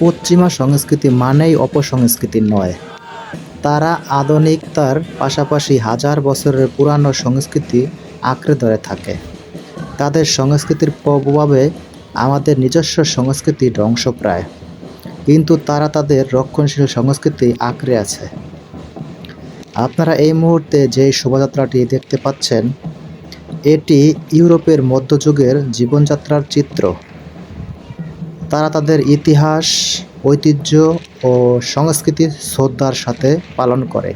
পশ্চিমা সংস্কৃতি মানেই অপসংস্কৃতি নয়। তারা আধুনিকতার পাশাপাশি হাজার বছরের পুরানো সংস্কৃতি আঁকড়ে ধরে থাকে। তাদের সংস্কৃতির প্রভাবে আমাদের নিজস্ব সংস্কৃতি ধ্বংসপ্রায় কিন্তু তারা তাদের রক্ষণশীল সংস্কৃতি আঁকড়ে আছে। আপনারা এই মুহূর্তে যে শোভাযাত্রাটি দেখতে পাচ্ছেন, এটি ইউরোপের মধ্যযুগের জীবনযাত্রার চিত্র। তারা তাদের ইতিহাস, ঐতিহ্য ও সংস্কৃতি শ্রদ্ধার সাথে পালন করে।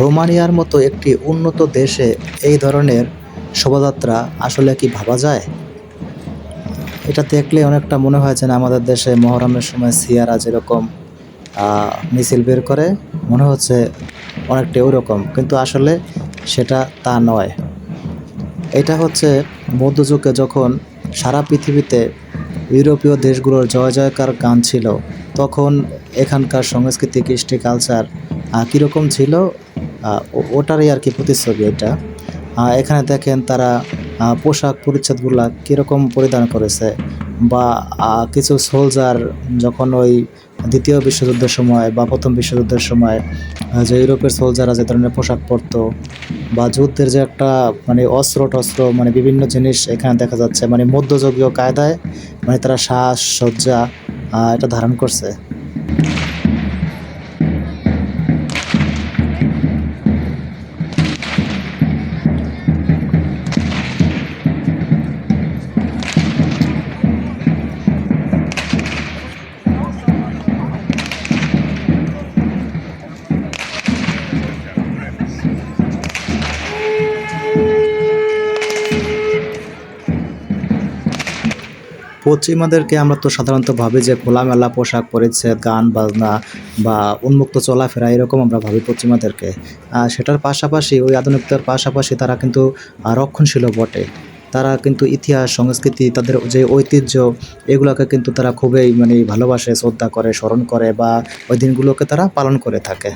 রোমানিয়ার মতো একটি উন্নত দেশে এই ধরনের শোভাযাত্রা আসলে কি ভাবা যায়? এটা দেখলে অনেকটা মনে হয় যেন আমাদের দেশে মহরমের সময় সিয়ারা যেরকম মিছিল বের করে, মনে হচ্ছে অনেকটা ওরকম, কিন্তু আসলে সেটা তা নয়। এটা হচ্ছে মধ্যযুগে যখন সারা পৃথিবীতে ইউরোপীয় দেশগুলোর জয় জয়কার গান ছিল, তখন এখানকার সংস্কৃতি, কৃষ্টি কালচার কীরকম ছিল ওটারই আর কি প্রতিচ্ছবি এটা। এখানে দেখেন তারা পোশাক পরিচ্ছদগুলা কীরকম পরিধান করেছে, বা কিছু সোলজার যখন ওই দ্বিতীয় বিশ্বযুদ্ধের সময় বা প্রথম বিশ্বযুদ্ধের সময় যে ইউরোপের সোলজাররা যে ধরনের পোশাক পরতো বা যুদ্ধের যে একটা মানে অস্ত্র টস্ত্র মানে বিভিন্ন জিনিস এখানে দেখা যাচ্ছে মানে মধ্যযুগীয় কায়দায় মানে তারা শ্বাস সজ্জা এটা ধারণ করছে। পশ্চিমাদেরকে আমরা তো সাধারণত ভাবি যে খোলামেলা পোশাক পরিচ্ছেদ, গান বাজনা বা উন্মুক্ত চলাফেরা এরকম আমরা ভাবি পশ্চিমাদেরকে। সেটার পাশাপাশি, ওই আধুনিকতার পাশাপাশি তারা কিন্তু রক্ষণশীলও বটে। তারা কিন্তু ইতিহাস, সংস্কৃতি, তাদের যে ঐতিহ্য, এগুলোকে কিন্তু তারা খুবই মানে ভালোবাসে, শ্রদ্ধা করে, স্মরণ করে বা ওই দিনগুলোকে তারা পালন করে থাকে।